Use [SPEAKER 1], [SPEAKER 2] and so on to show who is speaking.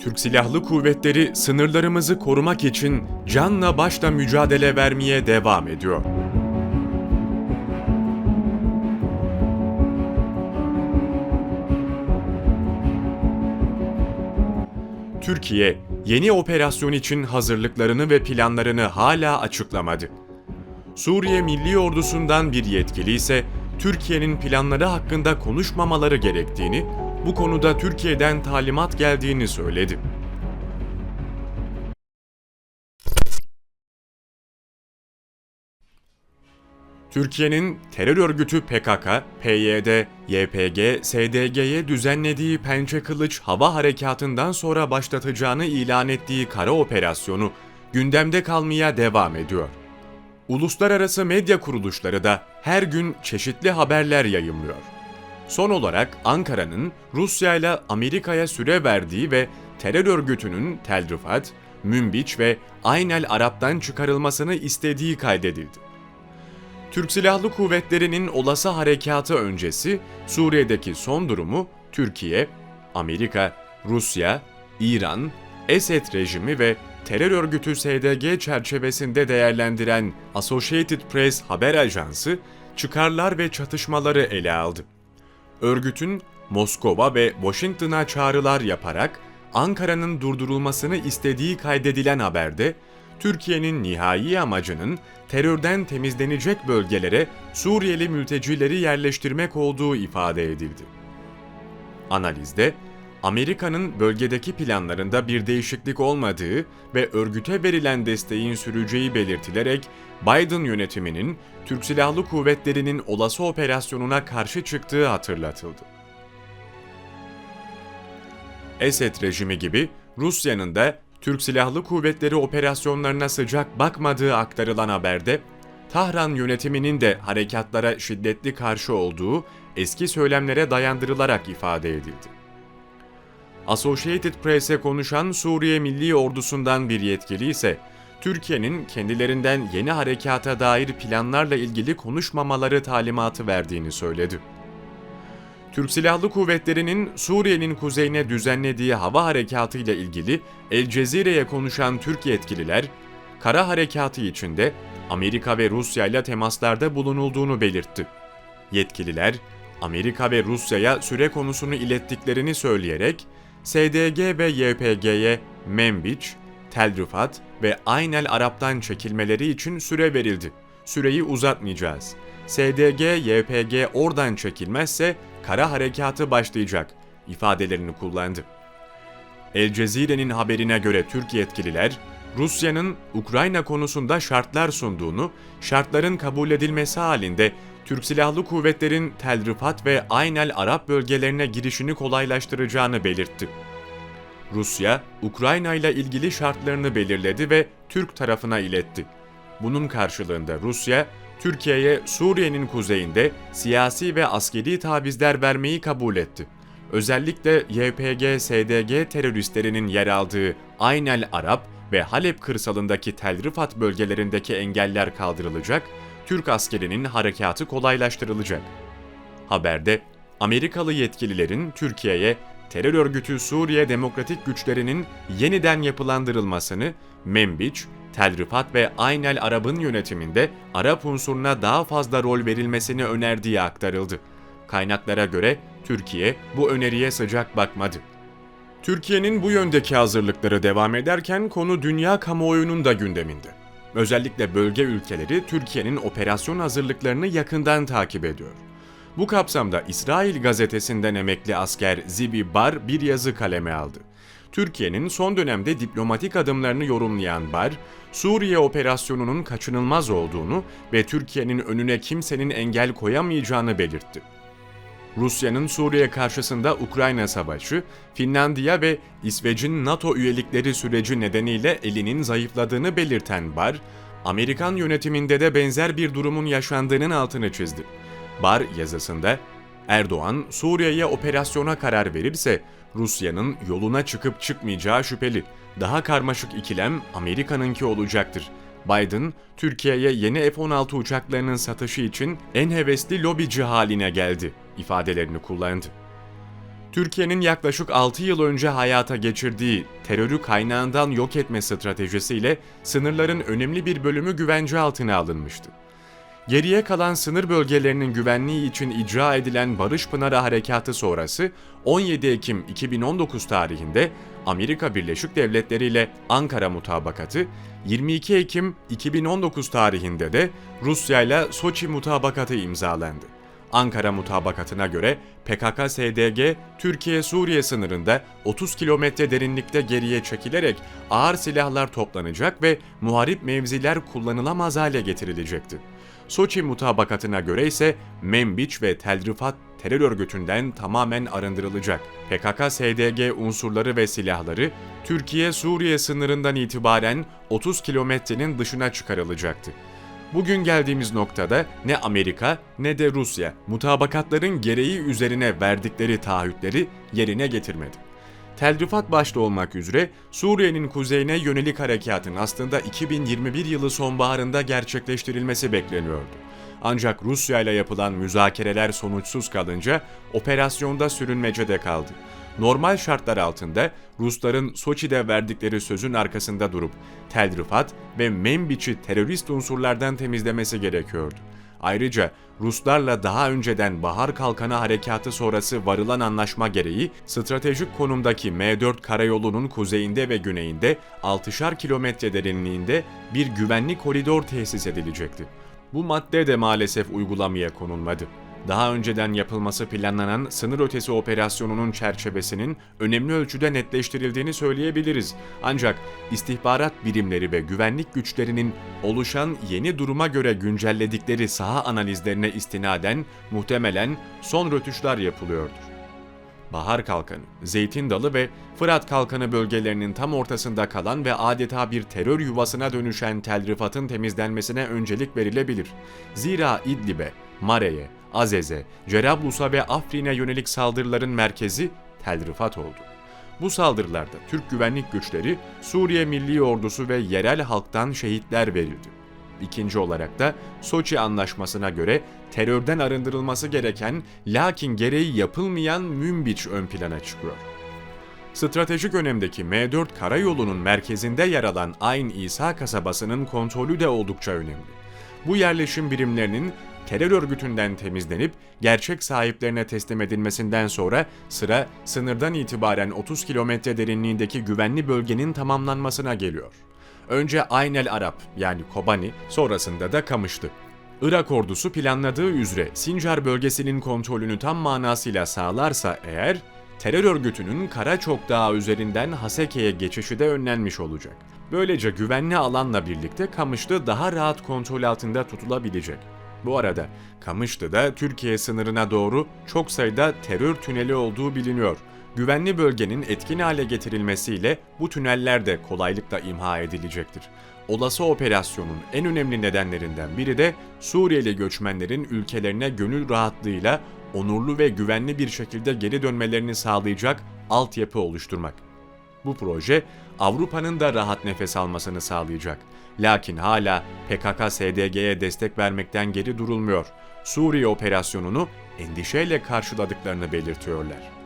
[SPEAKER 1] Türk Silahlı Kuvvetleri sınırlarımızı korumak için canla başla mücadele vermeye devam ediyor. Türkiye, yeni operasyon için hazırlıklarını ve planlarını hala açıklamadı. Suriye Milli Ordusu'ndan bir yetkili ise Türkiye'nin planları hakkında konuşmamaları gerektiğini, bu konuda Türkiye'den talimat geldiğini söyledi. Türkiye'nin terör örgütü PKK, PYD, YPG, SDG'ye düzenlediği Pençe Kılıç hava harekatından sonra başlatacağını ilan ettiği kara operasyonu gündemde kalmaya devam ediyor. Uluslararası medya kuruluşları da her gün çeşitli haberler yayımlıyor. Son olarak Ankara'nın Rusya ile Amerika'ya süre verdiği ve terör örgütünün Tel Rifat, Münbiç ve Aynel Arap'tan çıkarılmasını istediği kaydedildi. Türk Silahlı Kuvvetleri'nin olası harekatı öncesi Suriye'deki son durumu Türkiye, Amerika, Rusya, İran, Esed rejimi ve terör örgütü SDG çerçevesinde değerlendiren Associated Press haber ajansı çıkarlar ve çatışmaları ele aldı. Örgütün Moskova ve Washington'a çağrılar yaparak Ankara'nın durdurulmasını istediği kaydedilen haberde Türkiye'nin nihai amacının terörden temizlenecek bölgelere Suriyeli mültecileri yerleştirmek olduğu ifade edildi. Analizde Amerika'nın bölgedeki planlarında bir değişiklik olmadığı ve örgüte verilen desteğin süreceği belirtilerek Biden yönetiminin Türk Silahlı Kuvvetleri'nin olası operasyonuna karşı çıktığı hatırlatıldı. Esed rejimi gibi Rusya'nın da Türk Silahlı Kuvvetleri operasyonlarına sıcak bakmadığı aktarılan haberde, Tahran yönetiminin de harekatlara şiddetli karşı olduğu eski söylemlere dayandırılarak ifade edildi. Associated Press'e konuşan Suriye Milli Ordusu'ndan bir yetkili ise, Türkiye'nin kendilerinden yeni harekata dair planlarla ilgili konuşmamaları talimatı verdiğini söyledi. Türk Silahlı Kuvvetleri'nin Suriye'nin kuzeyine düzenlediği hava harekatı ile ilgili El Cezire'ye konuşan Türk yetkililer, kara harekatı içinde Amerika ve Rusya ile temaslarda bulunulduğunu belirtti. Yetkililer, Amerika ve Rusya'ya süre konusunu ilettiklerini söyleyerek, SDG ve YPG'ye Membiç, Tel Rifat ve Aynel Arap'tan çekilmeleri için süre verildi. Süreyi uzatmayacağız. SDG, YPG oradan çekilmezse kara harekatı başlayacak ifadelerini kullandı. El Cezire'nin haberine göre Türk yetkililer, Rusya'nın Ukrayna konusunda şartlar sunduğunu, şartların kabul edilmesi halinde Türk Silahlı Kuvvetlerin Tel Rifat ve Aynel Arap bölgelerine girişini kolaylaştıracağını belirtti. Rusya, Ukrayna ile ilgili şartlarını belirledi ve Türk tarafına iletti. Bunun karşılığında Rusya, Türkiye'ye Suriye'nin kuzeyinde siyasi ve askeri tavizler vermeyi kabul etti. Özellikle YPG-SDG teröristlerinin yer aldığı Aynel Arap ve Halep kırsalındaki Tel Rifat bölgelerindeki engeller kaldırılacak, Türk askerinin harekatı kolaylaştırılacak. Haberde Amerikalı yetkililerin Türkiye'ye terör örgütü Suriye Demokratik Güçlerinin yeniden yapılandırılmasını, Membiç, Tel Rifat ve Aynel Arap'ın yönetiminde Arap unsuruna daha fazla rol verilmesini önerdiği aktarıldı. Kaynaklara göre Türkiye bu öneriye sıcak bakmadı. Türkiye'nin bu yöndeki hazırlıkları devam ederken konu dünya kamuoyunun da gündeminde. Özellikle bölge ülkeleri Türkiye'nin operasyon hazırlıklarını yakından takip ediyor. Bu kapsamda İsrail gazetesinden emekli asker Zibi Bar bir yazı kaleme aldı. Türkiye'nin son dönemde diplomatik adımlarını yorumlayan Bar, Suriye operasyonunun kaçınılmaz olduğunu ve Türkiye'nin önüne kimsenin engel koyamayacağını belirtti. Rusya'nın Suriye karşısında Ukrayna savaşı, Finlandiya ve İsveç'in NATO üyelikleri süreci nedeniyle elinin zayıfladığını belirten Bar, Amerikan yönetiminde de benzer bir durumun yaşandığının altını çizdi. Bar yazısında, Erdoğan Suriye'ye operasyona karar verirse Rusya'nın yoluna çıkıp çıkmayacağı şüpheli. Daha karmaşık ikilem Amerika'nınki olacaktır. Biden, Türkiye'ye yeni F-16 uçaklarının satışı için en hevesli lobici haline geldi ifadelerini kullandı. Türkiye'nin yaklaşık 6 yıl önce hayata geçirdiği terörü kaynağından yok etme stratejisiyle sınırların önemli bir bölümü güvence altına alınmıştı. Geriye kalan sınır bölgelerinin güvenliği için icra edilen Barış Pınarı Harekatı sonrası 17 Ekim 2019 tarihinde Amerika Birleşik Devletleri ile Ankara Mutabakatı, 22 Ekim 2019 tarihinde de Rusya ile Soçi Mutabakatı imzalandı. Ankara mutabakatına göre PKK-SDG Türkiye-Suriye sınırında 30 kilometre derinlikte geriye çekilerek ağır silahlar toplanacak ve muharip mevziler kullanılamaz hale getirilecekti. Soçi mutabakatına göre ise Membiç ve Tel Rifat terör örgütünden tamamen arındırılacak. PKK-SDG unsurları ve silahları Türkiye-Suriye sınırından itibaren 30 kilometrenin dışına çıkarılacaktı. Bugün geldiğimiz noktada ne Amerika ne de Rusya mutabakatların gereği üzerine verdikleri taahhütleri yerine getirmedi. Tel Rifat başta olmak üzere Suriye'nin kuzeyine yönelik harekatın aslında 2021 yılı sonbaharında gerçekleştirilmesi bekleniyordu. Ancak Rusya ile yapılan müzakereler sonuçsuz kalınca operasyonda sürünmecede kaldı. Normal şartlar altında Rusların Soçi'de verdikleri sözün arkasında durup Tel Rifat ve Membiç'i terörist unsurlardan temizlemesi gerekiyordu. Ayrıca Ruslarla daha önceden Bahar Kalkanı Harekatı sonrası varılan anlaşma gereği stratejik konumdaki M4 karayolunun kuzeyinde ve güneyinde 6'şar kilometre derinliğinde bir güvenlik koridor tesis edilecekti. Bu madde de maalesef uygulamaya konulmadı. Daha önceden yapılması planlanan sınır ötesi operasyonunun çerçevesinin önemli ölçüde netleştirildiğini söyleyebiliriz. Ancak istihbarat birimleri ve güvenlik güçlerinin oluşan yeni duruma göre güncelledikleri saha analizlerine istinaden muhtemelen son rötuşlar yapılıyordur. Bahar Kalkanı, Zeytin Dalı ve Fırat Kalkanı bölgelerinin tam ortasında kalan ve adeta bir terör yuvasına dönüşen Tel Rifat'ın temizlenmesine öncelik verilebilir. Zira İdlib'e, Mare'ye, Azez'e, Cerablus'a ve Afrin'e yönelik saldırıların merkezi Tel Rifat oldu. Bu saldırılarda Türk güvenlik güçleri, Suriye Milli Ordusu ve yerel halktan şehitler verildi. İkinci olarak da Soçi Anlaşması'na göre terörden arındırılması gereken lakin gereği yapılmayan Münbiç ön plana çıkıyor. Stratejik önemdeki M4 karayolunun merkezinde yer alan Ayn İsa kasabasının kontrolü de oldukça önemli. Bu yerleşim birimlerinin terör örgütünden temizlenip gerçek sahiplerine teslim edilmesinden sonra sıra sınırdan itibaren 30 kilometre derinliğindeki güvenli bölgenin tamamlanmasına geliyor. Önce Aynel Arap yani Kobani, sonrasında da Kamış'tı. Irak ordusu planladığı üzere Sincar bölgesinin kontrolünü tam manasıyla sağlarsa eğer, terör örgütünün Karaçok Dağı üzerinden Haseke'ye geçişi de önlenmiş olacak. Böylece güvenli alanla birlikte Kamışlı daha rahat kontrol altında tutulabilecek. Bu arada Kamışlı'da Türkiye sınırına doğru çok sayıda terör tüneli olduğu biliniyor. Güvenli bölgenin etkin hale getirilmesiyle bu tüneller de kolaylıkla imha edilecektir. Olası operasyonun en önemli nedenlerinden biri de Suriyeli göçmenlerin ülkelerine gönül rahatlığıyla onurlu ve güvenli bir şekilde geri dönmelerini sağlayacak altyapı oluşturmak. Bu proje Avrupa'nın da rahat nefes almasını sağlayacak. Lakin hala PKK-SDG'ye destek vermekten geri durulmuyor. Suriye operasyonunu endişeyle karşıladıklarını belirtiyorlar.